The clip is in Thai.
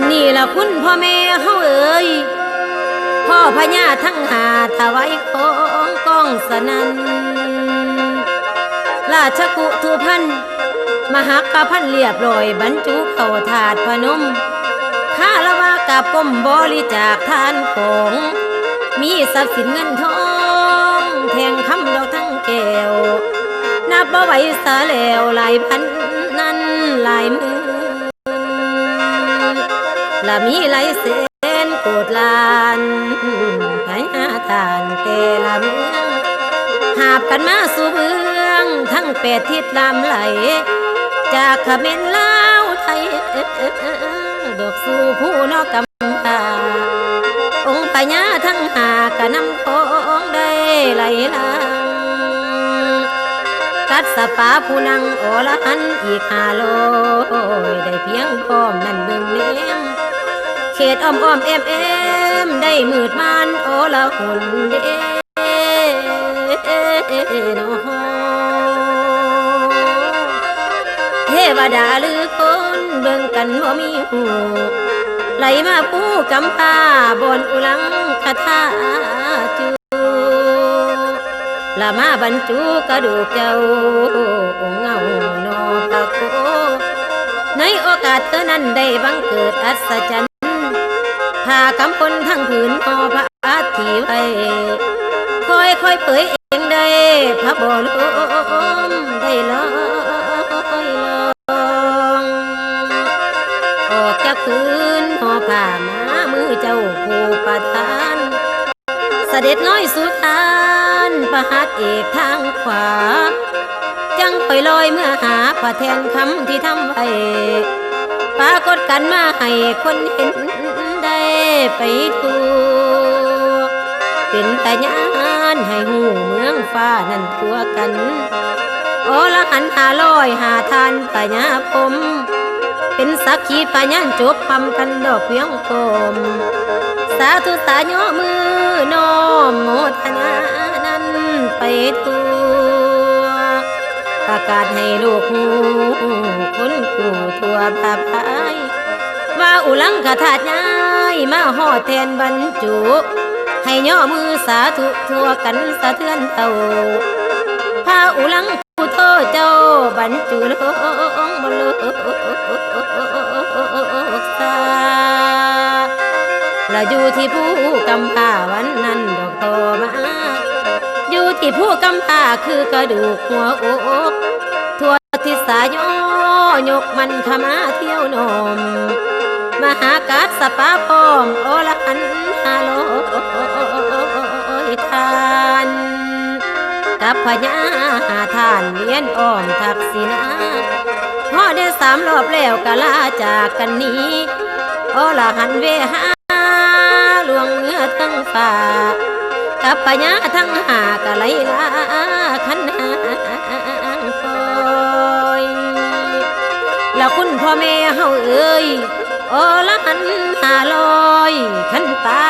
อันนี้ละคุณพ่อแม่เฮาเอ่ยพ่อพญาทั้งหาถวายของกองสนันราชกุทุพันมหากะพันเรียบร้อยบรรจุเข้าถาดพนมข้าละว่ากะปมบริจาคทานของมีทรัพย์สินเงินทองแทงคำดอกทั้งแก้วนับบ่ไหวสาแล้วหลายพันนั้นหลายมือ ละมีไหลายแสนโกดลานพญาทานแต่ละเมืองหาบกันมาสู่เมือง ทั้งแปดทิศลำไหล จากเขมรลาวไทยดอกสู่ผู้นอกกำพาองค์พญญาทั้งหากะนำของได้ไหลลังกัดสปาผู้นังโอละหันอีกหาโลยได้เพียงพร้อมนั่นเบิ่งเลี้ยง เขตอ้อมอ้อมเอ็มเอ็มได้มืดมันโอละหุ่นเด้นเทวดาหรือคนเบิ่งกันบ่มีหูไหลมาปูกำพร้าบนอุลังคาถาจูละมาบรรจุกระดูกเจ้าองเงาโนอพระโคในโอกาสเธอนั้นได้บังเกิดอัศจรรย์ พากำพลทั้งผืนอพระอาทิไว้คอยคอยเผยเองได้พระบรมได้ลอยลองออกจากคืนหอผ้ามามือเจ้าผู้ประทาน เสด็จน้อยสุธานประหัตเอกทางขวา จังไปลอยเมื่อหาพระแทนคำที่ทำไว้ ปรากฏกันมาให้คนเห็นได้ไปทั่วเป็นแต่ยานให้หูเมืองฟ้านั่นทั่วกัน โอละหันหาลอยหาทานปัญญาผม เป็นสักขีปัญญาจบพำกันดอกเพียงกลมสาธุสาโยมือน้อมโมทนานั้นไปตัว ประกาศให้ลูกหูคนกูทั่วภาพายว่าอุลังกถาดย้ายมาห่อแทนบรรจุ ให้ย่อมือสาธุทั่วกันสะเทือนเตาพาอุลังผู้โทเจ้าบรรจุลงบนโลกสาเราอยู่ที่ผู้กำพร้าวันนั้น ที่ผู้กำพาคือกระดูกหัวอกทั่วทิศายยกมันขมาเที่ยวนม มหากาศสปาพร้อมโอละหันฮาโลยทานกับพญาหาทานเวียนอ้อมทักษิณาพ่อได้สามรอบแล้วกะลาจากกันนี้โอละหันเวหาหลวงเงือทั้งฝ่า กับปัญญาทั้งหากะไหลลาขันหาคอยแล้วคุณพ่อแม่เฮาเอ้ยโอละหันหาลอยขันตา